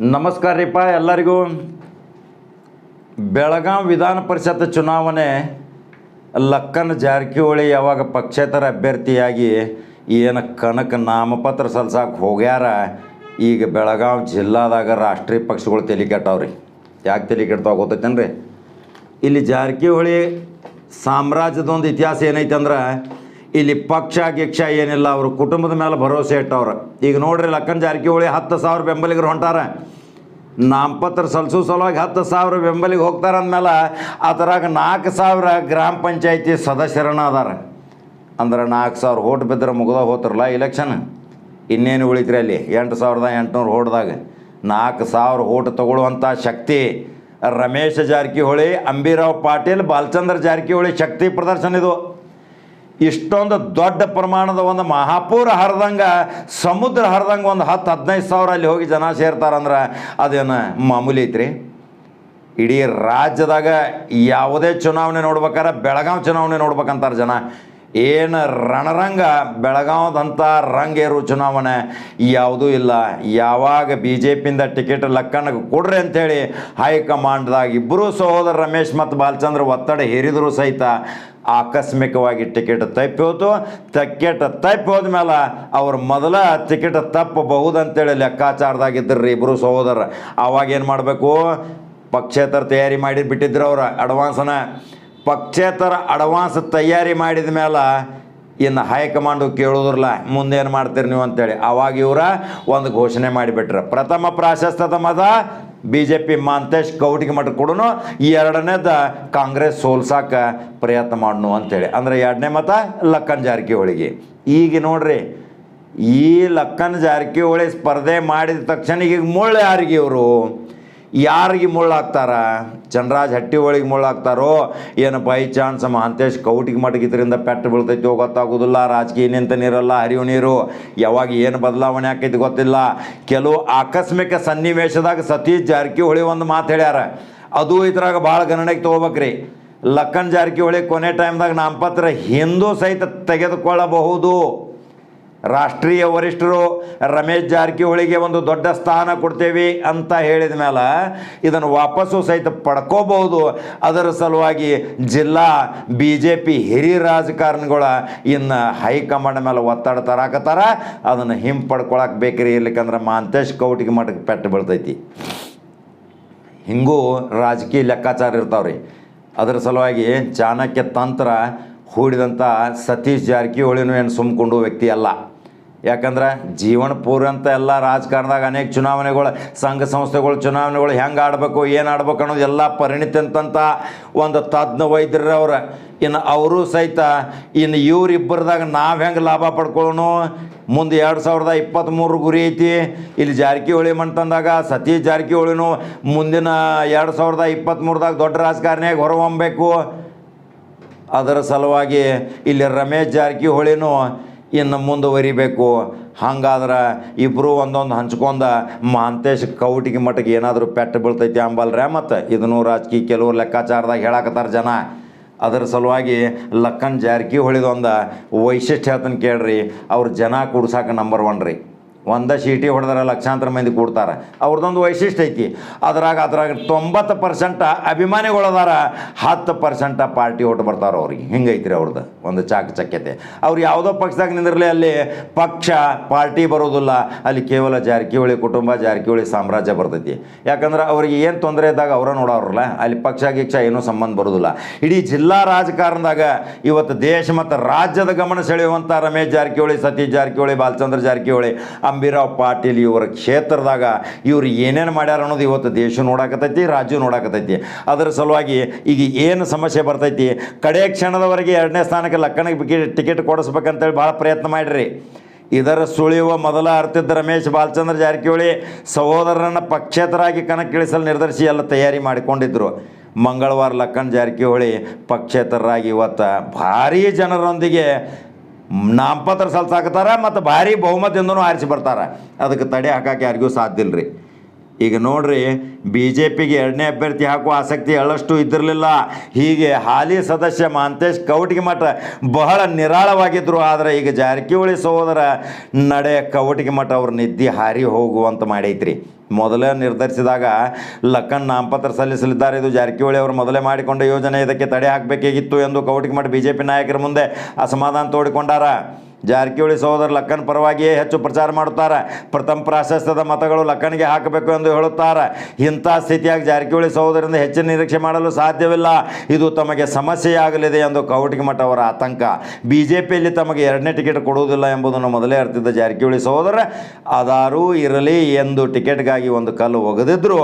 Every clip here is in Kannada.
ನಮಸ್ಕಾರ ರೀಪ ಎಲ್ಲರಿಗೂ. ಬೆಳಗಾಂ ವಿಧಾನ ಪರಿಷತ್ ಚುನಾವಣೆ ಲಕ್ಕನ್ ಜಾರಕಿಹೊಳಿ ಯಾವಾಗ ಪಕ್ಷೇತರ ಅಭ್ಯರ್ಥಿಯಾಗಿ ಏನು ಕನಕ ನಾಮಪತ್ರ ಸಲ್ಸಕ್ಕೆ ಹೋಗ್ಯಾರ, ಈಗ ಬೆಳಗಾವಿ ಜಿಲ್ಲಾದಾಗ ರಾಷ್ಟ್ರೀಯ ಪಕ್ಷಗಳು ತಲೆ ಕೆಟ್ಟವ್ರಿ. ಯಾಕೆ ತಲೆ ಕೆಟ್ಟವಾಗ ಗೊತ್ತೈತೇನ್ರಿ? ಇಲ್ಲಿ ಜಾರಕಿಹೊಳಿ ಸಾಮ್ರಾಜ್ಯದೊಂದು ಇತಿಹಾಸ ಏನೈತೆ ಅಂದ್ರೆ ಇಲ್ಲಿ ಪಕ್ಷ ಏನಿಲ್ಲ, ಅವರು ಕುಟುಂಬದ ಮೇಲೆ ಭರವಸೆ ಇಟ್ಟವ್ರು. ಈಗ ನೋಡ್ರಿ ಲಕ್ಕನ್ ಜಾರಕಿಹೊಳಿ ಹತ್ತು ಸಾವಿರ ಬೆಂಬಲಿಗರು ಹೊಂಟಾರ. ನಾಮಪತ್ರ ಸಲ್ಸೋ ಸಲುವಾಗಿ ಹತ್ತು ಸಾವಿರ ಬೆಂಬಲಿಗೆ ಹೋಗ್ತಾರ ಅಂದಮೇಲೆ ಅದರಾಗ ನಾಲ್ಕು ಸಾವಿರ ಗ್ರಾಮ ಪಂಚಾಯತಿ ಸದಸ್ಯರನ್ನ ಅದಾರ ಅಂದ್ರೆ ನಾಲ್ಕು ಸಾವಿರ ಓಟ್ ಬಿದ್ದರೆ ಮುಗ್ದ ಹೋತ್ರಲ್ಲ ಇಲೆಕ್ಷನ್ ಇನ್ನೇನು ಉಳಿತ್ರಿ ಅಲ್ಲಿ? ಎಂಟು ಸಾವಿರದ ಎಂಟುನೂರು ಓಟ್ದಾಗ ನಾಲ್ಕು ಸಾವಿರ ಓಟ್ ತಗೊಳ್ಳುವಂಥ ಶಕ್ತಿ ರಮೇಶ್ ಜಾರಕಿಹೊಳಿ, ಅಂಬಿರಾವ್ ಪಾಟೀಲ್, ಬಾಲಚಂದ್ರ ಜಾರಕಿಹೊಳಿ ಶಕ್ತಿ ಪ್ರದರ್ಶನ ಇದು. ಇಷ್ಟೊಂದು ದೊಡ್ಡ ಪ್ರಮಾಣದ ಒಂದು ಮಹಾಪೂರ ಹರಿದಂಗೆ, ಸಮುದ್ರ ಹರಿದಂಗೆ ಒಂದು ಹತ್ತು ಹದಿನೈದು ಸಾವಿರ ಅಲ್ಲಿ ಹೋಗಿ ಜನ ಸೇರ್ತಾರಂದ್ರೆ ಅದೇನು ಮಾಮೂಲಿ ಐತ್ರಿ? ಇಡೀ ರಾಜ್ಯದಾಗ ಯಾವುದೇ ಚುನಾವಣೆ ನೋಡ್ಬೇಕಾರೆ ಬೆಳಗಾವಿ ಚುನಾವಣೆ ನೋಡ್ಬೇಕಂತಾರೆ ಜನ. ಏನು ರಣರಂಗ ಬೆಳಗಾವದಂಥ ರಂಗೇರು ಚುನಾವಣೆ? ಯಾವುದೂ ಇಲ್ಲ. ಯಾವಾಗ ಬಿ ಜೆ ಪಿಯಿಂದ ಟಿಕೆಟ್ ಲಕ್ಕಣ್ಣಗೆ ಕೊಡ್ರಿ ಅಂಥೇಳಿ ಹೈಕಮಾಂಡ್ದಾಗ ಇಬ್ಬರೂ ಸಹೋದರ ರಮೇಶ್ ಮತ್ತು ಬಾಲಚಂದ್ರ ಒತ್ತಡ ಹೇರಿದರೂ ಸಹಿತ ಆಕಸ್ಮಿಕವಾಗಿ ಟಿಕೆಟ್ ತಪ್ಪಿ ಹೋಯ್ತು ಟಿಕೆಟ್ ತಪ್ಪಿ ಹೋದ್ಮೇಲೆ ಅವ್ರು ಮೊದಲ ಟಿಕೆಟ್ ತಪ್ಪಬಹುದಂತೇಳಿ ಲೆಕ್ಕಾಚಾರದಾಗಿದ್ದರು ಇಬ್ಬರು ಸಹೋದರ. ಆವಾಗೇನು ಮಾಡಬೇಕು? ಪಕ್ಷೇತರ ತಯಾರಿ ಮಾಡಿ ಬಿಟ್ಟಿದ್ರು ಅವ್ರು ಅಡ್ವಾನ್ಸನ ಪಕ್ಷೇತರ ಅಡ್ವಾನ್ಸ್ ತಯಾರಿ ಮಾಡಿದ ಮೇಲೆ ಇನ್ನು ಹೈಕಮಾಂಡು ಕೇಳೋದ್ರಲ್ಲ, ಮುಂದೇನು ಮಾಡ್ತೀರಿ ನೀವು ಅಂತೇಳಿ. ಅವಾಗ ಇವರ ಒಂದು ಘೋಷಣೆ ಮಾಡಿಬಿಟ್ರೆ. ಪ್ರಥಮ ಪ್ರಾಶಸ್ತ್ಯದ ಮತ B J P Mantesh Kautige Math ಕೊಡು ಎರಡನೇದ ಕಾಂಗ್ರೆಸ್ ಸೋಲ್ಸಾಕ ಪ್ರಯತ್ನ ಮಾಡು ಅಂತೇಳಿ. ಅಂದ್ರೆ ಎರಡನೇ ಮತ ಲಕ್ಕನ್ ಜಾರಕಿಹೊಳಿಗೆ. ಈಗ ನೋಡ್ರಿ, ಈ ಲಕ್ಕನ್ ಜಾರಕಿಹೊಳಿ ಸ್ಪರ್ಧೆ ಮಾಡಿದ ತಕ್ಷಣ ಈಗ ಮುಳ್ಳು ಯಾರಿಗೆ ಇವರು ಯಾರಿಗೆ ಮುಳ್ಳಾಗ್ತಾರ? ಚಂದ್ರರಾಜ್ ಹಟ್ಟಿ ಒಳಗೆ ಮುಳ್ಳಾಗ್ತಾರೋ? ಏನು ಬೈ ಚಾನ್ಸ್ ಮಹಾಂತೇಶ್ ಕೌಟಿಗೆ ಮಡಗಿದ್ರಿಂದ ಪೆಟ್ಟು ಬೀಳ್ತೈತೋ ಗೊತ್ತಾಗೋದಿಲ್ಲ. ರಾಜಕೀಯ ನಿಂತ ನೀರಲ್ಲ ಹರಿವು ನೀರು. ಯಾವಾಗ ಏನು ಬದಲಾವಣೆ ಆಕೈತಿ ಗೊತ್ತಿಲ್ಲ. ಕೆಲವು ಆಕಸ್ಮಿಕ ಸನ್ನಿವೇಶದಾಗ ಸತೀಶ್ ಜಾರಕಿಹೊಳಿ ಒಂದು ಮಾತು ಹೇಳ್ಯಾರ. ಅದು ಇದ್ರಾಗ ಭಾಳ ಗಣನೆಗೆ ತೊಗೋಬೇಕ್ರಿ. ಲಕ್ಕನ್ ಜಾರಕಿಹೊಳಿ ಕೊನೆ ಟೈಮ್ದಾಗ ನಾಮಪತ್ರ ಹಿಂದೂ ಸಹಿತ ತೆಗೆದುಕೊಳ್ಳಬಹುದು. ರಾಷ್ಟ್ರೀಯ ವರಿಷ್ಠರು ರಮೇಶ್ ಜಾರಕಿಹೊಳಿಗೆ ಒಂದು ದೊಡ್ಡ ಸ್ಥಾನ ಕೊಡ್ತೇವೆ ಅಂತ ಹೇಳಿದ ಮೇಲೆ ಇದನ್ನು ವಾಪಸ್ಸು ಸಹಿತ ಪಡ್ಕೋಬಹುದು. ಅದರ ಸಲುವಾಗಿ ಜಿಲ್ಲಾ ಬಿ ಜೆ ಪಿ ಹಿರಿಯ ರಾಜಕಾರಣಿಗಳ ಇನ್ನು ಹೈಕಮಾಂಡ್ ಮೇಲೆ ಒತ್ತಡ ತರಾಕತ್ತಾರ. ಅದನ್ನು ಹಿಂಪಡ್ಕೊಳಕ್ಕೆ ಬೇಕ್ರಿ ಇರ್ಲಿಕ್ಕಂದ್ರೆ ಮಾಂತೇಶ್ ಕೌಟಿಗೆ ಮಠಕ್ಕೆ ಪೆಟ್ಟು ಬೀಳ್ತೈತಿ. ಹಿಂಗೂ ರಾಜಕೀಯ ಲೆಕ್ಕಾಚಾರ ಇರ್ತಾವ್ರಿ. ಅದರ ಸಲುವಾಗಿ ಚಾಣಕ್ಯ ತಂತ್ರ ಹೂಡಿದಂಥ ಸತೀಶ್ ಜಾರಕಿಹೊಳಿನೂ ಏನು ಸುಮ್ಕೊಂಡು ವ್ಯಕ್ತಿ ಅಲ್ಲ. ಯಾಕಂದ್ರೆ ಜೀವನ ಪೂರ್ವಂತ ಎಲ್ಲ ರಾಜಕಾರಣದಾಗ ಅನೇಕ ಚುನಾವಣೆಗಳು, ಸಂಘ ಸಂಸ್ಥೆಗಳು, ಚುನಾವಣೆಗಳು ಹೆಂಗೆ ಆಡಬೇಕು, ಏನು ಆಡ್ಬೇಕು ಅನ್ನೋದು ಎಲ್ಲ ಪರಿಣಿತಂತ ಒಂದು ತಜ್ಞ ವೈದ್ಯರವ್ರ ಇನ್ನು ಅವರು ಸಹಿತ ಇನ್ನು ಇವರಿಬ್ಬರದಾಗ ನಾವು ಹೆಂಗೆ ಲಾಭ ಪಡ್ಕೊಳ್ಳೋಣ? ಮುಂದೆ ಎರಡು ಸಾವಿರದ ಇಪ್ಪತ್ತ್ಮೂರು ಗುರಿ ಐತಿ. ಇಲ್ಲಿ ಜಾರಕಿಹೊಳಿ ಮಂತಂದಾಗ ಸತೀಶ್ ಜಾರಕಿಹೊಳಿನೂ ಮುಂದಿನ ಎರಡು ಸಾವಿರದ ಇಪ್ಪತ್ತ್ಮೂರದಾಗ ದೊಡ್ಡ ರಾಜಕಾರಣಿಯಾಗಿ ಹೊರಹೊಮ್ಮಬೇಕು ಅದರ ಸಲುವಾಗಿ ಇಲ್ಲಿ ರಮೇಶ್ ಜಾರಕಿಹೊಳಿನೂ ಇನ್ನು ಮುಂದುವರಿಬೇಕು. ಹಂಗಾದ್ರೆ ಇಬ್ಬರು ಒಂದೊಂದು ಹಂಚ್ಕೊಂಡ ಮಹಾಂತೇಶ್ ಕೌಟಿಗೆ ಮಟ್ಟಿಗೆ ಏನಾದರೂ ಪೆಟ್ಟು ಬೀಳ್ತೈತಿ ಅಂಬಲ್ರೆ? ಮತ್ತು ಇದನ್ನು ರಾಜಕೀಯ ಕೆಲವು ಲೆಕ್ಕಾಚಾರದಾಗ ಹೇಳಕತ್ತಾರ ಜನ. ಅದರ ಸಲುವಾಗಿ ಲಕ್ಕನ್ ಜಾರಕಿಹೊಳಿದೊಂದು ವೈಶಿಷ್ಟ್ಯ ಹೇಳ್ತಾನೆ ಕೇಳ್ರಿ, ಅವ್ರು ಜನ ಕೂಡ್ಸಾಕ ನಂಬರ್ ಒನ್ ರೀ. ಒಂದ ಸೀಟಿ ಹೊಡೆದ್ರ ಲಕ್ಷಾಂತರ ಮಂದಿ ಕೂಡ್ತಾರೆ. ಅವ್ರದ್ದೊಂದು ವೈಶಿಷ್ಟ್ಯ ಐತಿ. ಅದ್ರಾಗ ಅದ್ರಾಗ ತೊಂಬತ್ತು ಪರ್ಸೆಂಟ ಅಭಿಮಾನಿಗಳದಾರ, ಹತ್ತು ಪರ್ಸೆಂಟ ಪಾರ್ಟಿ ಓಟ್ ಬರ್ತಾರೆ ಅವ್ರಿಗೆ. ಹಿಂಗೈತ್ರಿ ಅವ್ರದ್ದು ಒಂದು ಚಾಕಚಕ್ಯತೆ. ಅವ್ರು ಯಾವುದೋ ಪಕ್ಷದಾಗ ನಿಂದಿರಲಿ, ಅಲ್ಲಿ ಪಕ್ಷ ಪಾರ್ಟಿ ಬರೋದಿಲ್ಲ, ಅಲ್ಲಿ ಕೇವಲ ಜಾರಕಿಹೊಳಿ ಕುಟುಂಬ, ಜಾರಕಿಹೊಳಿ ಸಾಮ್ರಾಜ್ಯ ಬರ್ತೈತಿ. ಯಾಕಂದ್ರೆ ಅವ್ರಿಗೆ ಏನು ತೊಂದರೆ ಇದ್ದಾಗ ಅವರ ನೋಡೋರಲ್ಲ, ಅಲ್ಲಿ ಪಕ್ಷ ಗಿಕ್ಷ ಏನೂ ಸಂಬಂಧ ಬರೋದಿಲ್ಲ. ಇಡೀ ಜಿಲ್ಲಾ ರಾಜಕಾರಣದಾಗ ಇವತ್ತು ದೇಶ ಮತ್ತು ರಾಜ್ಯದ ಗಮನ ಸೆಳೆಯುವಂಥ ರಮೇಶ್ ಜಾರಕಿಹೊಳಿ, ಸತೀಶ್ ಜಾರಕಿಹೊಳಿ, ಬಾಲಚಂದ್ರ ಜಾರಕಿಹೊಳಿ ಅಂಬಿರಾವ್ ಪಾಟೀಲ್ ಇವರ ಕ್ಷೇತ್ರದಾಗ ಇವರು ಏನೇನು ಮಾಡ್ಯಾರ ಅನ್ನೋದು ಇವತ್ತು ದೇಶ ನೋಡಾಕತೈತಿ ರಾಜ್ಯ ನೋಡಾಕತೈತಿ ಅದರ ಸಲುವಾಗಿ ಈಗ ಏನು ಸಮಸ್ಯೆ ಬರ್ತೈತಿ, ಕಡೆ ಕ್ಷಣದವರೆಗೆ ಎರಡನೇ ಸ್ಥಾನಕ್ಕೆ ಲಕ್ಕಣಿಗೆ ಟಿಕೆಟ್ ಕೊಡಿಸ್ಬೇಕಂತೇಳಿ ಭಾಳ ಪ್ರಯತ್ನ ಮಾಡಿರಿ. ಇದರ ಸುಳಿಯುವ ಮೊದಲ ಅರ್ತಿದ್ದ ರಮೇಶ್ ಬಾಲಚಂದ್ರ ಜಾರಕಿಹೊಳಿ ಸಹೋದರರನ್ನು ಪಕ್ಷೇತರಾಗಿ ಕಣಕ್ಕಿಳಿಸಲು ನಿರ್ಧರಿಸಿ ಎಲ್ಲ ತಯಾರಿ ಮಾಡಿಕೊಂಡಿದ್ದರು ಮಂಗಳವಾರ ಲಕ್ಕನ್ ಜಾರಕಿಹೊಳಿ ಪಕ್ಷೇತರರಾಗಿ ಇವತ್ತು ಭಾರೀ ಜನರೊಂದಿಗೆ ನಾಮಪತ್ರ ಸಲ್ಸಾಕತ್ತಾರ ಮತ್ತು ಭಾರಿ ಬಹುಮತದಿಂದನೂ ಆರಿಸಿ ಬರ್ತಾರ. ಅದಕ್ಕೆ ತಡೆ ಹಾಕಕ್ಕೆ ಯಾರಿಗೂ ಸಾಧ್ಯ ಇಲ್ರಿ. ಈಗ ನೋಡ್ರಿ ಬಿ ಜೆ ಪಿಗೆ ಎರಡನೇ ಅಭ್ಯರ್ಥಿ ಹಾಕುವ ಆಸಕ್ತಿ ಎಳ್ಳಷ್ಟು ಇದ್ದಿರಲಿಲ್ಲ. ಹೀಗೆ ಹಾಲಿ ಸದಸ್ಯ ಮಾಂತೇಶ್ ಕವಟಿಗೆ ಮಠ ಬಹಳ ನಿರಾಳವಾಗಿದ್ದರು ಆದರೆ ಈಗ ಜಾರಕಿಹೊಳಿ ಸಹೋದರ ನಡೆ ಕವಟಿಗೆ ಮಠ ಅವ್ರ ನಿದ್ದೆ ಹಾರಿ ಹೋಗುವಂತ ಮಾಡೈತ್ರಿ. ಮೊದಲೇ ನಿರ್ಧರಿಸಿದಾಗ ಲಕ್ಕನ್ ನಾಮಪತ್ರ ಸಲ್ಲಿಸಲಿದ್ದಾರೆ. ಇದು ಜಾರಕಿಹೊಳಿ ಅವರು ಮೊದಲೇ ಮಾಡಿಕೊಂಡ ಯೋಜನೆ. ಇದಕ್ಕೆ ತಡೆ ಹಾಕಬೇಕಾಗಿತ್ತು ಎಂದು ಕೌಟಿಮಠ ಬಿಜೆಪಿ ನಾಯಕರ ಮುಂದೆ ಅಸಮಾಧಾನ ತೋಡಿಕೊಂಡಾರ. ಜಾರಕಿಹೊಳಿ ಸಹೋದರ ಲಕ್ಕನ್ ಪರವಾಗಿಯೇ ಹೆಚ್ಚು ಪ್ರಚಾರ ಮಾಡುತ್ತಾರೆ. ಪ್ರಥಮ ಪ್ರಾಶಸ್ತ್ಯದ ಮತಗಳು ಲಕ್ಕನಿಗೆ ಹಾಕಬೇಕು ಎಂದು ಹೇಳುತ್ತಾರೆ. ಇಂಥ ಸ್ಥಿತಿಯಾಗಿ ಜಾರಕಿಹೊಳಿ ಸಹೋದರಿಂದ ಹೆಚ್ಚಿನ ನಿರೀಕ್ಷೆ ಮಾಡಲು ಸಾಧ್ಯವಿಲ್ಲ. ಇದು ತಮಗೆ ಸಮಸ್ಯೆಯಾಗಲಿದೆ ಎಂದು ಕೌಟಿಮಠ ಅವರ ಆತಂಕ. ಬಿ ಜೆ ಪಿಯಲ್ಲಿ ತಮಗೆ ಎರಡನೇ ಟಿಕೆಟ್ ಕೊಡುವುದಿಲ್ಲ ಎಂಬುದನ್ನು ಮೊದಲೇ ಅರ್ತಿದ್ದ ಜಾರಕಿಹೊಳಿ ಸಹೋದರ, ಅದಾರೂ ಇರಲಿ ಎಂದು ಟಿಕೆಟ್ಗಾಗಿ ಒಂದು ಕಲ್ಲು ಒಗೆದಿದ್ದರು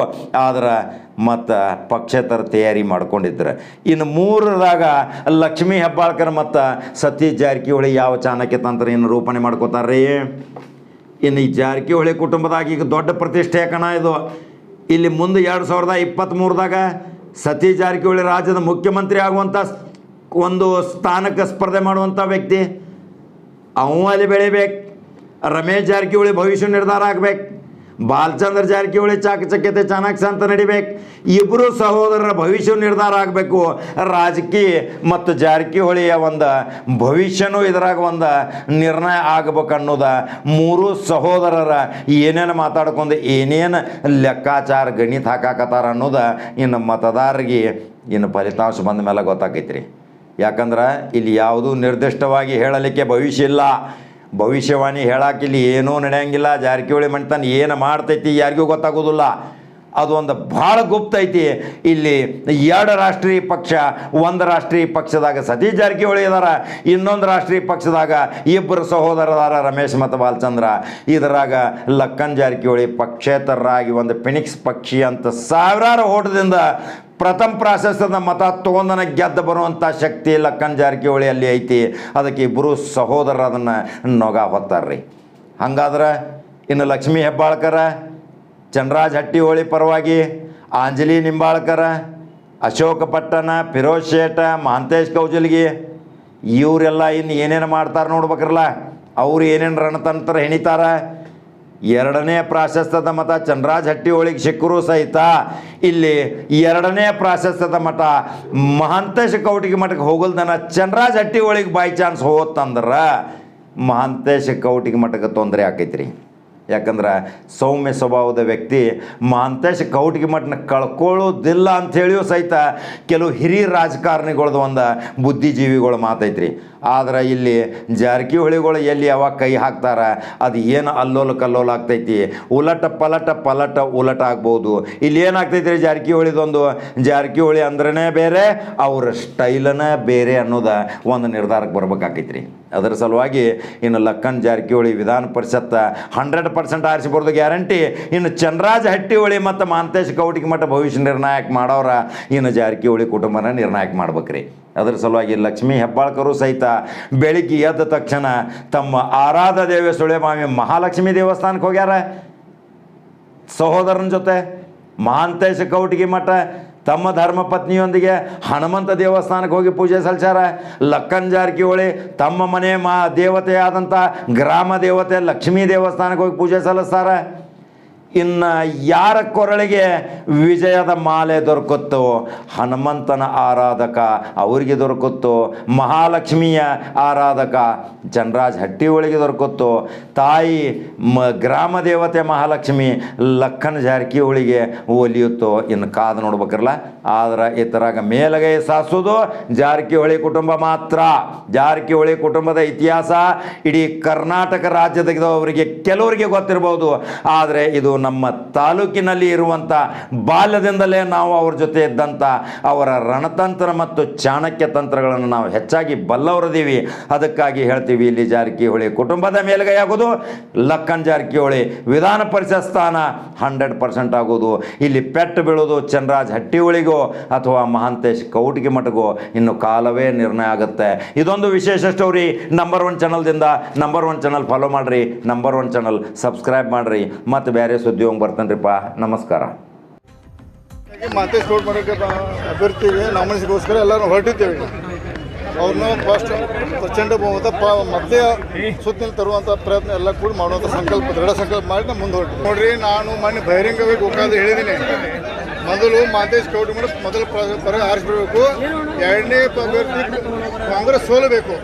ಆದ್ರೆ ಮತ್ತು ಪಕ್ಷೇತರ ತಯಾರಿ ಮಾಡ್ಕೊಂಡಿದ್ರು. ಇನ್ನು ಮೂರರಾಗ ಲಕ್ಷ್ಮೀ ಹೆಬ್ಬಾಳ್ಕರ್ ಮತ್ತು ಸತೀಶ್ ಜಾರಕಿಹೊಳಿ ಯಾವ ಚಾಣಕ್ಯ ತಂತ್ರ ಇನ್ನು ರೂಪಣೆ ಮಾಡ್ಕೋತಾರ್ರಿ? ಇನ್ನು ಈ ಜಾರಕಿಹೊಳಿ ಕುಟುಂಬದಾಗ ಈಗ ದೊಡ್ಡ ಪ್ರತಿಷ್ಠೆ ಕಣ ಇದು. ಇಲ್ಲಿ ಮುಂದೆ ಎರಡು ಸಾವಿರದ ಇಪ್ಪತ್ತ್ಮೂರದಾಗ ಸತೀಶ್ ಜಾರಕಿಹೊಳಿ ರಾಜ್ಯದ ಮುಖ್ಯಮಂತ್ರಿ ಆಗುವಂಥ ಒಂದು ಸ್ಥಾನಕ್ಕೆ ಸ್ಪರ್ಧೆ ಮಾಡುವಂಥ ವ್ಯಕ್ತಿ. ಅವ ಅಲ್ಲಿ ಬೆಳಿಬೇಕು. ರಮೇಶ್ ಜಾರಕಿಹೊಳಿ ಭವಿಷ್ಯ ನಿರ್ಧಾರ ಆಗ್ಬೇಕು. ಬಾಲಚಂದ್ರ ಜಾರಕಿಹೊಳಿ ಚಾಕಚಕ್ಯತೆ ಅಂತ ನಡಿಬೇಕು. ಇಬ್ಬರು ಸಹೋದರರ ಭವಿಷ್ಯ ನಿರ್ಧಾರ ಆಗಬೇಕು. ರಾಜಕೀಯ ಮತ್ತು ಜಾರಕಿಹೊಳಿಯ ಒಂದು ಭವಿಷ್ಯನೂ ಇದರಾಗ ಒಂದು ನಿರ್ಣಯ ಆಗ್ಬೇಕು ಅನ್ನೋದ ಮೂರು ಸಹೋದರರ ಏನೇನು ಮಾತಾಡ್ಕೊಂಡು ಏನೇನು ಲೆಕ್ಕಾಚಾರ ಗಣಿತ ಹಾಕಾಕತ್ತಾರ ಅನ್ನೋದ ಇನ್ನು ಮತದಾರರಿಗೆ ಇನ್ನು ಫಲಿತಾಂಶ ಬಂದ ಮೇಲೆ ಗೊತ್ತಾಕೈತ್ರಿ ಯಾಕಂದ್ರೆ ಇಲ್ಲಿ ಯಾವುದೂ ನಿರ್ದಿಷ್ಟವಾಗಿ ಹೇಳಲಿಕ್ಕೆ ಭವಿಷ್ಯ ಇಲ್ಲ. ಭವಿಷ್ಯವಾಣಿ ಹೇಳಾಕಿಲ್ಲಿ ಏನೂ ನಡೆಯಂಗಿಲ್ಲ. ಜಾರಕಿಹೊಳಿ ಮಣ್ತನ ಏನು ಮಾಡ್ತೈತಿ ಯಾರಿಗೂ ಗೊತ್ತಾಗೋದಿಲ್ಲ. ಅದು ಒಂದು ಭಾಳ ಗುಪ್ತ ಐತಿ. ಇಲ್ಲಿ ಎರಡು ರಾಷ್ಟ್ರೀಯ ಪಕ್ಷ, ಒಂದು ರಾಷ್ಟ್ರೀಯ ಪಕ್ಷದಾಗ ಸತೀಶ್ ಜಾರಕಿಹೊಳಿ ಇದಾರ ಇನ್ನೊಂದು ರಾಷ್ಟ್ರೀಯ ಪಕ್ಷದಾಗ ಇಬ್ಬರು ಸಹೋದರದಾರ ರಮೇಶ್ ಮತ್ತು ಬಾಲಚಂದ್ರ. ಇದರಾಗ ಲಕ್ಕನ್ ಜಾರಕಿಹೊಳಿ ಪಕ್ಷೇತರರಾಗಿ ಒಂದು ಫಿನಿಕ್ಸ್ ಪಕ್ಷಿ ಅಂತ ಸಾವಿರಾರು ಓಟದಿಂದ ಪ್ರಥಮ ಪ್ರಾಶಸ್ತ್ಯದ ಮತ ತಗೊಂಡನ ಗೆದ್ದು ಬರುವಂಥ ಶಕ್ತಿ ಲಕ್ಕನ್ ಜಾರಕಿಹೊಳಿ ಅಲ್ಲಿ ಐತಿ. ಅದಕ್ಕೆ ಇಬ್ಬರು ಸಹೋದರರು ಅದನ್ನು ನೊಗ ಹೊತ್ತಾರ್ರಿ. ಹಂಗಾದ್ರೆ ಇನ್ನು ಲಕ್ಷ್ಮೀ ಹೆಬ್ಬಾಳ್ಕರ ಚಂದ್ರಾಜ್ ಹಟ್ಟಿಹೊಳಿ ಪರವಾಗಿ ಆಂಜಲಿ ನಿಂಬಾಳ್ಕರ, ಅಶೋಕ ಪಟ್ಟಣ, ಫಿರೋಜ್ ಶೇಟ ಮಹಾಂತೇಶ್ ಕೌಜಲ್ಗಿ, ಇವರೆಲ್ಲ ಇನ್ನು ಏನೇನು ಮಾಡ್ತಾರೆ ನೋಡ್ಬೇಕ್ರಲ್ಲ ಅವ್ರು ಏನೇನು ರಣತಂತ್ರ ಹೆಣಿತಾರ. ಎರಡನೇ ಪ್ರಾಶಸ್ತ್ಯದ ಮತ ಹಟ್ಟಿ ಹಟ್ಟಿಹೊಳಿಗೆ ಸಿಕ್ಕರೂ ಸಹಿತ. ಇಲ್ಲಿ ಎರಡನೇ ಪ್ರಾಶಸ್ತ್ಯದ ಮಠ ಮಹಾಂತೇಶ ಕೌಟಿಗೆ ಮಠಕ್ಕೆ ಹೋಗಲ್ದನ ಚಂದ್ರಾಜ್ ಹಟ್ಟಿಹೊಳಿಗೆ ಬೈ ಚಾನ್ಸ್ ಹೋತಂದ್ರೆ ಮಹಾಂತೇಶ ಕೌಟಿಗೆ ಮಠಕ್ಕೆ ತೊಂದರೆ ಆಕೈತ್ರಿ. ಯಾಕಂದ್ರೆ ಸೌಮ್ಯ ಸ್ವಭಾವದ ವ್ಯಕ್ತಿ ಮಾಂತೇಶ್ ಕೌಟಿಗೆ ಮಟ್ಟನ ಕಳ್ಕೊಳ್ಳೋದಿಲ್ಲ ಅಂಥೇಳಿಯೂ ಸಹಿತ ಕೆಲವು ಹಿರಿಯ ರಾಜಕಾರಣಿಗಳದ್ದು ಒಂದು ಬುದ್ಧಿಜೀವಿಗಳು ಮಾತೈತ್ರಿ. ಆದ್ರೆ ಇಲ್ಲಿ ಜಾರಕಿಹೊಳಿಗಳು ಎಲ್ಲಿ ಯಾವಾಗ ಕೈ ಹಾಕ್ತಾರ, ಅದು ಏನು ಅಲ್ಲೋಲ ಕಲ್ಲೋಲ ಆಗ್ತೈತಿ. ಉಲಟ ಪಲಟ ಪಲಟ ಉಲಟ ಆಗ್ಬೋದು. ಇಲ್ಲಿ ಏನಾಗ್ತೈತಿ ರೀ ಜಾರಕಿಹೊಳಿದೊಂದು? ಜಾರಕಿಹೊಳಿ ಅಂದ್ರೇ ಬೇರೆ, ಅವ್ರ ಸ್ಟೈಲನೇ ಬೇರೆ ಅನ್ನೋದ ಒಂದು ನಿರ್ಧಾರಕ್ಕೆ ಬರ್ಬೇಕಾಕೈತ್ರಿ. ಅದರ ಸಲುವಾಗಿ ಇನ್ನು ಲಕ್ಕನ್ ಜಾರಕಿಹೊಳಿ ವಿಧಾನ ಪರಿಷತ್ ಹಂಡ್ರೆಡ್ ಪರ್ಸೆಂಟ್ ಆರಿಸಿ ಬರೋದು ಗ್ಯಾರಂಟಿ. ಇನ್ನು ಚಂದ್ರಾಜ ಹಟ್ಟಿಹೊಳಿ ಮತ್ತು ಮಾಂತೇಶ್ ಕೌಟಿಗೆ ಮಠ ಭವಿಷ್ಯ ನಿರ್ಣಾಯಕ ಮಾಡೋರ ಇನ್ನು ಜಾರಕಿಹೊಳಿ ಕುಟುಂಬನ ನಿರ್ಣಾಯಕ ಮಾಡ್ಬೇಕ್ರಿ. ಅದರ ಸಲುವಾಗಿ ಲಕ್ಷ್ಮೀ ಹೆಬ್ಬಾಳ್ಕರು ಸಹಿತ ಬೆಳಿಗ್ಗೆ ಎದ್ದ ತಕ್ಷಣ ತಮ್ಮ ಆರಾಧ ದೇವಿ ಸುಳೆಮಾವಿ ಮಹಾಲಕ್ಷ್ಮಿ ದೇವಸ್ಥಾನಕ್ಕೆ ಹೋಗ್ಯಾರ. ಸಹೋದರನ ಜೊತೆ ಮಹಾಂತೇಶ ಕೌಟಿಗೆ ಮಠ ತಮ್ಮ ಧರ್ಮಪತ್ನಿಯೊಂದಿಗೆ ಹನುಮಂತ ದೇವಸ್ಥಾನಕ್ಕೆ ಹೋಗಿ ಪೂಜೆ ಸಲ್ಲಿಸ್ಯಾರ ಲಕ್ಕನ್ ಜಾರಕಿಹೊಳಿ, ತಮ್ಮ ಮನೆ ಮಾ ದೇವತೆಯಾದಂಥ ಗ್ರಾಮ ದೇವತೆ ಲಕ್ಷ್ಮೀ ದೇವಸ್ಥಾನಕ್ಕೆ ಹೋಗಿ ಪೂಜೆ ಸಲ್ಲಿಸ್ತಾರ. ಇನ್ನು ಯಾರ ಕೊರಳಿಗೆ ವಿಜಯದ ಮಾಲೆ ದೊರಕುತ್ತೋ? ಹನುಮಂತನ ಆರಾಧಕ ಅವರಿಗೆ ದೊರಕುತ್ತೋ? ಮಹಾಲಕ್ಷ್ಮಿಯ ಆರಾಧಕ ಚಂದ್ರಾಜ್ ಹಟ್ಟಿಹೊಳಿಗೆ ದೊರಕುತ್ತೋ? ತಾಯಿ ಮ ಗ್ರಾಮ ದೇವತೆ ಮಹಾಲಕ್ಷ್ಮಿ ಲಕ್ಕನ ಜಾರಕಿಹೊಳಿಗೆ ಒಲಿಯುತ್ತೋ? ಇನ್ನು ಕಾದು ನೋಡ್ಬೇಕಲ್ಲ ಆದ್ರೆ ಇತರಾಗ ಮೇಲಗೈ ಸಾಸೋದು ಜಾರಕಿಹೊಳಿ ಕುಟುಂಬ ಮಾತ್ರ. ಜಾರಕಿಹೊಳಿ ಕುಟುಂಬದ ಇತಿಹಾಸ ಇಡೀ ಕರ್ನಾಟಕ ರಾಜ್ಯದವರಿಗೆ ಕೆಲವರಿಗೆ ಗೊತ್ತಿರ್ಬೋದು. ಆದರೆ ಇದು ನಮ್ಮ ತಾಲೂಕಿನಲ್ಲಿ ಇರುವಂಥ ಬಾಲ್ಯದಿಂದಲೇ ನಾವು ಅವ್ರ ಜೊತೆ ಇದ್ದಂಥ ಅವರ ರಣತಂತ್ರ ಮತ್ತು ಚಾಣಕ್ಯ ತಂತ್ರಗಳನ್ನು ನಾವು ಹೆಚ್ಚಾಗಿ ಬಲ್ಲವರದೀವಿ. ಅದಕ್ಕಾಗಿ ಹೇಳ್ತೀವಿ, ಇಲ್ಲಿ ಜಾರಕಿಹೊಳಿ ಕುಟುಂಬದ ಮೇಲುಗೈ ಆಗೋದು ಲಕ್ಕನ್ ಜಾರಕಿಹೊಳಿ ವಿಧಾನ ಪರಿಷತ್ ಸ್ಥಾನ ಹಂಡ್ರೆಡ್ ಪರ್ಸೆಂಟ್ ಆಗೋದು ಇಲ್ಲಿ ಪೆಟ್ಟು ಬೀಳೋದು ಚನ್ರಾಜ್ ಹಟ್ಟಿಹೊಳಿಗೋ ಅಥವಾ ಮಹಾಂತೇಶ್ ಕೌಟಿಗೆ ಮಠಗೋ ಇನ್ನು ಕಾಲವೇ ನಿರ್ಣಯ ಆಗುತ್ತೆ. ಇದೊಂದು ವಿಶೇಷ ಸ್ಟೋರಿ. ನಂಬರ್ ಒನ್ ಚಾನಲ್ದಿಂದ ನಂಬರ್ ಒನ್ ಚಾನಲ್ ಫಾಲೋ ಮಾಡಿರಿ. ನಂಬರ್ ಒನ್ ಚಾನಲ್ ಸಬ್ಸ್ಕ್ರೈಬ್ ಮಾಡಿರಿ. ಮತ್ತು ಬೇರೆ ಸುದ್ದಿ ಹೋಗಿ ಬರ್ತಾನ್ರಿಪ್ಪ. ನಮಸ್ಕಾರ. ಮತ್ತೆ ಮಾತೆ ಸ್ಕೋಟ್ ಮಾಡೋಕ್ಕೆ ಅಭ್ಯರ್ಥಿಗೆ ಎಲ್ಲರೂ ಹೊರಟಿದ್ದೇವೆ. ಅವ್ರನ್ನ ಫಸ್ಟ್ ಪ್ರಚಂಡ ಬಹುಮತ ಪ ಮತ್ತೆ ಸುತ್ತಿನಲ್ಲಿ ತರುವಂಥ ಪ್ರಯತ್ನ ಎಲ್ಲ ಕೂಡ ಮಾಡುವಂಥ ಸಂಕಲ್ಪ, ದೃಢ ಸಂಕಲ್ಪ ಮಾಡಿ ಮುಂದೆ ಹೊರಟು ನೋಡ್ರಿ, ನಾನು ಮೊನ್ನೆ ಬಹಿರಂಗವಾಗಿ ಹೋಗೋದು ಹೇಳಿದ್ದೀನಿ. ಮೊದಲು ಮಾತೇಶ್ ಕೌಟಿ ಮಾಡಿ ಮೊದಲು ಪರ ಆರಿಸ್ಬಿಡ್ಬೇಕು. ಎರಡನೇ ಅಭ್ಯರ್ಥಿ ಕಾಂಗ್ರೆಸ್ ಸೋಲಬೇಕು.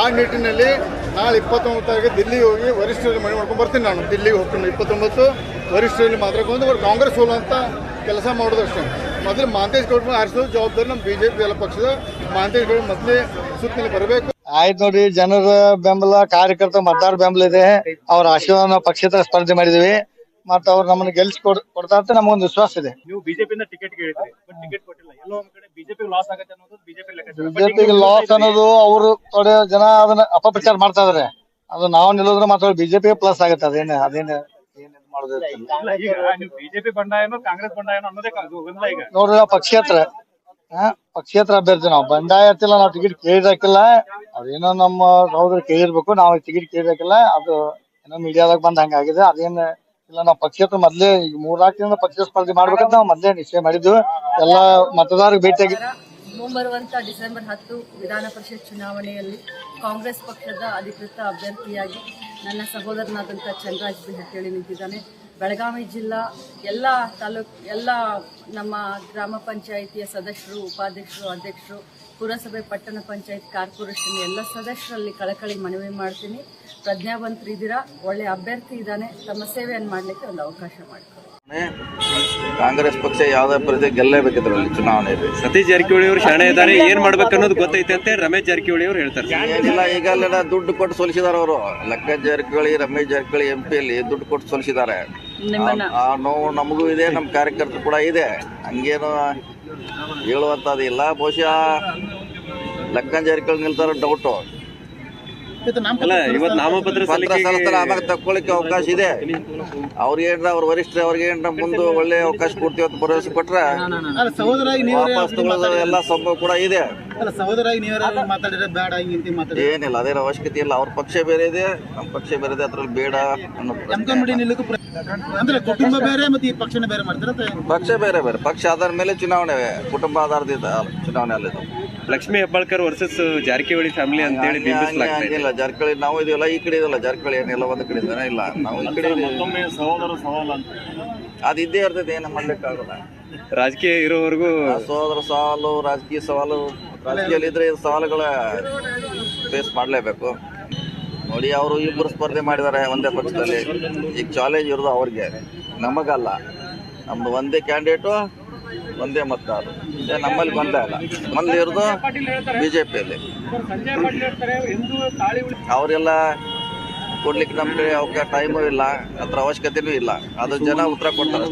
ಆ ನಿಟ್ಟಿನಲ್ಲಿ ನಾಳೆ ಇಪ್ಪತ್ತೊಂಬತ್ತು ತಾರೀಕು ದಿಲ್ಲಿಗೆ ಹೋಗಿ ವರಿಷ್ಠರಲ್ಲಿ ಮನೆ ಮಾಡ್ಕೊಂಡು ಬರ್ತೀನಿ ನಾನು. ದಿಲ್ಲಿಗೆ ಹೋಗ್ತೀನಿ ಇಪ್ಪತ್ತೊಂಬತ್ತು. ವರಿಷ್ಠರಲ್ಲಿ ಮಾತಾಡ್ಕೊಂಡು ಅವ್ರು ಕಾಂಗ್ರೆಸ್ ಹೋಗುವಂಥ ಕೆಲಸ ಮಾಡೋದು ಅಷ್ಟೇ. ಮೊದಲು ಮಾಂತೇಶ್ ಗೌಡ್ರು ಆರಿಸೋದು ಜವಾಬ್ದಾರಿ ನಮ್ಮ ಬಿಜೆಪಿ ಎಲ್ಲ ಪಕ್ಷದ. ಮಾಂತೇಶ್ ಗೌಡ್ರು ಮೊದಲೇ ಸುತ್ತಿನಲ್ಲಿ ಬರಬೇಕು. ಆಯ್ತು ನೋಡಿ, ಜನರ ಬೆಂಬಲ, ಕಾರ್ಯಕರ್ತ ಮತದಾರ ಬೆಂಬಲ ಇದೆ. ಅವ್ರ ಆಶೀರ್ವಾದ ನಾವು ಪಕ್ಷೇತರ ಸ್ಪರ್ಧೆ ಮಾಡಿದೀವಿ ಮತ್ತ ಅವ್ರು ನಮ್ಮನ್ನ ಗೆಲ್ಸಿ ಕೊಡ್ ಕೊಡ್ತಾ ಅಂತ ನಮಗೊಂದು ವಿಶ್ವಾಸ ಇದೆ. ನೀವು ಬಿಜೆಪಿಯಿಂದ ಟಿಕೆಟ್ ಕೇಳಿದ್ರಿ ಬಟ್ ಟಿಕೆಟ್ ಕೊಟ್ಟಿಲ್ಲ. ಎಲ್ಲೋ ಒಂದ್ ಕಡೆ ಬಿಜೆಪಿ ಲಾಸ್ ಆಗತ್ತೆ ಅನ್ನೋದು ಬಿಜೆಪಿ But ಬಿಜೆಪಿಗೆ ಲಾಸ್ ಅನ್ನೋದು ಅವರು ಥೋಡೆ ಜನ ಅದನ್ನ ಅಪಪ್ರಚಾರ ಮಾಡ್ತಾ ಇದಾರೆ. ಅದು ನಾವು ನಿಲ್ಲೋದ್ರೆ ಮಾತ್ರ ಬಿಜೆಪಿ ಪ್ಲಸ್ ಆಗುತ್ತೆ. ಅದೇನ ಅದೇನ. ಇಲ್ಲ, ಬಿಜೆಪಿ ಬಂಡಾಯನೋ ಕಾಂಗ್ರೆಸ್ ಬಂಡಾಯನೋ ಅನ್ನೋದೇ ಈಗ. ನೋಡ್ರಿ ಪಕ್ಷೇತರ ಪಕ್ಷೇತ್ರ ಪಕ್ಷೇತರ ಅಭ್ಯರ್ಥಿ ನಾವು. ಬಂಡಾಯ ಹತ್ತಿಲ್ಲ ನಾವು ಟಿಕೆಟ್ ಕೇಳಿದಾಕಿಲ್ಲ ಅದೇನೋ ನಮ್ಮ ಸಹೋದರ ಕೇಳಿರ್ಬೇಕು ನಾವು ಟಿಕೆಟ್ ಕೇಳಿದಾಕಿಲ್ಲ ಅದು ಏನೋ ಮೀಡಿಯಾದಾಗ ಬಂದ್ ಹಂಗಾಗಿದೆ. ಅದೇನ್ ಇಲ್ಲ, ನಾವು ಪಕ್ಷೇತರ ಮೊದ್ಲೇ ಈಗ ಮೂರ್ನಾಲ್ಕು ದಿನ ಪಕ್ಷ ಸ್ಪರ್ಧೆ ಮಾಡ್ಬೇಕಂತ ನಾವು ಮೊದ್ಲೇ ನಿಶ್ಚಯ ಮಾಡಿದ್ವಿ ಎಲ್ಲ ಮತದಾರರಿಗೆ ಭೇಟಿಯಾಗಿ ಮುಂಬರುವಂತ ಡಿಸೆಂಬರ್ ಹತ್ತು ವಿಧಾನ ಪರಿಷತ್ ಚುನಾವಣೆಯಲ್ಲಿ ಕಾಂಗ್ರೆಸ್ ಪಕ್ಷದ ಅಧಿಕೃತ ಅಭ್ಯರ್ಥಿಯಾಗಿ ನನ್ನ ಸಹೋದರನಾದಂಥ ಚಂದ್ರಾಜ್ ಬಿ ಹೇಳಿ ನಿಂತಿದ್ದಾನೆ. ಬೆಳಗಾವಿ ಜಿಲ್ಲಾ ಎಲ್ಲ ತಾಲೂಕ್ ಎಲ್ಲ ನಮ್ಮ ಗ್ರಾಮ ಪಂಚಾಯಿತಿಯ ಸದಸ್ಯರು, ಉಪಾಧ್ಯಕ್ಷರು, ಅಧ್ಯಕ್ಷರು ಪುರಸಭೆ ಪಟ್ಟಣ ಪಂಚಾಯತ್ ಕಾರ್ಪೊರೇಷನ್ ಎಲ್ಲ ಸದಸ್ಯರಲ್ಲಿ ಕಳಕಳಿ ಮನವಿ ಮಾಡ್ತೀನಿ. ಪ್ರಜ್ಞಾವಂತರಿದ್ದೀರಾ ಒಳ್ಳೆ ಅಭ್ಯರ್ಥಿ ಇದ್ದಾನೆ. ತಮ್ಮ ಸೇವೆಯನ್ನು ಮಾಡಲಿಕ್ಕೆ ಒಂದು ಅವಕಾಶ ಮಾಡಿಕೊಡಿ. ಕಾಂಗ್ರೆಸ್ ಪಕ್ಷ ಯಾವ್ದೇ ಪ್ರತಿ ಗೆಲ್ಲಬೇಕಿದ್ರಲ್ಲಿ ಚುನಾವಣೆ ಸತೀಶ್ ಜಾರಕಿಹೊಳಿ ಅವರು ಶಾಣೆ ಇದ್ದಾರೆ. ಏನ್ ಮಾಡ್ಬೇಕು ಅನ್ನೋದು ಗೊತ್ತೈತೆ ಅಂತ ರಮೇಶ್ ಜಾರಕಿಹೊಳಿ ಅವರು ಹೇಳ್ತಾರೆ. ಏನಿಲ್ಲ ಈಗ ಅಲ್ಲೆಲ್ಲ ದುಡ್ಡು ಕೊಟ್ಟು ಸೋಲಿಸಿದಾರೆ ಅವರು. ಲಕ್ಕ ಜಾರಕಿಹೊಳಿ ರಮೇಶ್ ಜಾರಕಿಹೊಳಿ ಎಂ ಪಿಯಲ್ಲಿ ದುಡ್ಡು ಕೊಟ್ಟು ಸೋಲಿಸಿದ್ದಾರೆ. ಆ- ಆ ನೋವು ನಮಗೂ ಇದೆ ನಮ್ಮ ಕಾರ್ಯಕರ್ತರು ಕೂಡ ಇದೆ. ಹಂಗೇನು ಹೇಳುವಂಥದ್ದು ಇಲ್ಲ. ಬಹುಶಃ ಲೆಕ್ಕನ್ ಜಾರಕಿಹೊಳಿ ನಿಲ್ತಾರ ಡೌಟು ಇಲ್ಲ ಇವತ್ತು ನಾಮಪತ್ರ ಸಲ್ಲಿಸ್ತಾರೆ ಆಮೇಲೆ ತಕ್ಕೊಳ್ಳಿಕ್ಕೆ ಅವಕಾಶ ಇದೆ. ಅವ್ರಿಗೆ ಏನ್ರ ಅವ್ರ ವರಿಷ್ಠ ಅವ್ರಿಗೆ ಏನ್ರ ಮುಂದೆ ಒಳ್ಳೆ ಅವಕಾಶ ಕೊಡ್ತೀವಿ ಅಂತ ಭರವಸೆ ಕೊಟ್ರೆ ವಾಪಸ್ ತಗೊಳ್ಳೋದು ಎಲ್ಲ ಸಂಭವ ಕೂಡ ಇದೆ. ಅಲ್ಲ ಸಹೋದರಾಗಿ ನೀವು ಮಾತಾಡಿದ್ರೆ ಬೇಡ ಹಿಂಗೆ ಮಾತಾಡಿ. ಏನಿಲ್ಲ ಅದೇನು ಅವಶ್ಯಕತೆ ಇಲ್ಲ. ಅವ್ರ ಪಕ್ಷ ಬೇರೆ ಇದೆ ನಮ್ಮ ಪಕ್ಷ ಬೇರೆ ಇದೆ ಅದ್ರಲ್ಲಿ ಬೇಡ ಅನ್ನೋ ಪ್ರಶ್ನೆ. ಅಂದ್ರೆ ಕುಟುಂಬ ಬೇರೆ ಮತ್ತೆ ಈ ಪಕ್ಷನ ಬೇರೆ ಮಾಡ್ತಾರೆ ಪಕ್ಷ ಬೇರೆ ಬೇರೆ ಪಕ್ಷ ಆಧಾರ ಮೇಲೆ ಚುನಾವಣೆ ಕುಟುಂಬ ಆಧಾರದ ಚುನಾವಣೆ ಅಲ್ಲಿದ್ದು ಲಕ್ಷ್ಮೀ ಹೆಬ್ಬಾಳ್ಕರ್ ವರ್ಸಸ್ ಜಾರಕಿಹೊಳಿ ಫ್ಯಾಮಿಲಿ ಅಂತ ಹೇಳಿ ಹಂಗಿಲ್ಲ ಜಾರಕಿಹೊಳಿ ನಾವು ಇದೆಲ್ಲ ಈ ಕಡೆ ಇದೆಲ್ಲ ಜಾರಕಿಹೊಳಿ ಏನಿಲ್ಲ ಒಂದು ಕಡೆ ಇದ್ದಾನೆ ಇಲ್ಲ ನಾವು ಈ ಕಡೆ ಇದೀವಿ. ಸಹೋದರ ಸವಾಲು ಅಂತ. ಅದು ಇದ್ದೇ ಇರ್ತದೆ ಏನು ಮಾಡ್ಲಿಕ್ಕಾಗಲ್ಲ. ರಾಜಕೀಯ ಇರೋವರೆಗೂ ಸಹೋದರ ಸೋದರ ಸವಾಲು ರಾಜಕೀಯ ಸವಾಲು ರಾಜಕೀಯದಲ್ಲಿ ಇದ್ರೆ ಇದು ಸವಾಲುಗಳ ಫೇಸ್ ಮಾಡಲೇಬೇಕು. ನೋಡಿ, ಅವರು ಇಬ್ಬರು ಸ್ಪರ್ಧೆ ಮಾಡಿದ್ದಾರೆ ಒಂದೇ ಪಕ್ಷದಲ್ಲಿ. ಈಗ ಚಾಲೆಂಜ್ ಇರೋದು ಅವ್ರಿಗೆ. ನಮಗಲ್ಲ. ನಮ್ದು ಒಂದೇ ಕ್ಯಾಂಡಿಡೇಟು ಒಂದೇ ಮತ ಅದು ನಮ್ಮಲ್ಲಿ ಗೊಂದಲ ಇಲ್ಲ. ಗೊಂದಲ ಇರೋದು ಬಿ ಜೆ ಪಿಯಲ್ಲಿ ಅವರೆಲ್ಲ ಕೊಡ್ಲಿಕ್ಕೆ ನಮಗೆ ಅವಕ್ಕೆ ಟೈಮು ಇಲ್ಲ ಅದ್ರ ಅವಶ್ಯಕತೆಯೂ ಇಲ್ಲ. ಅದು ಜನ ಉತ್ತರ ಕೊಡ್ತಾರೆ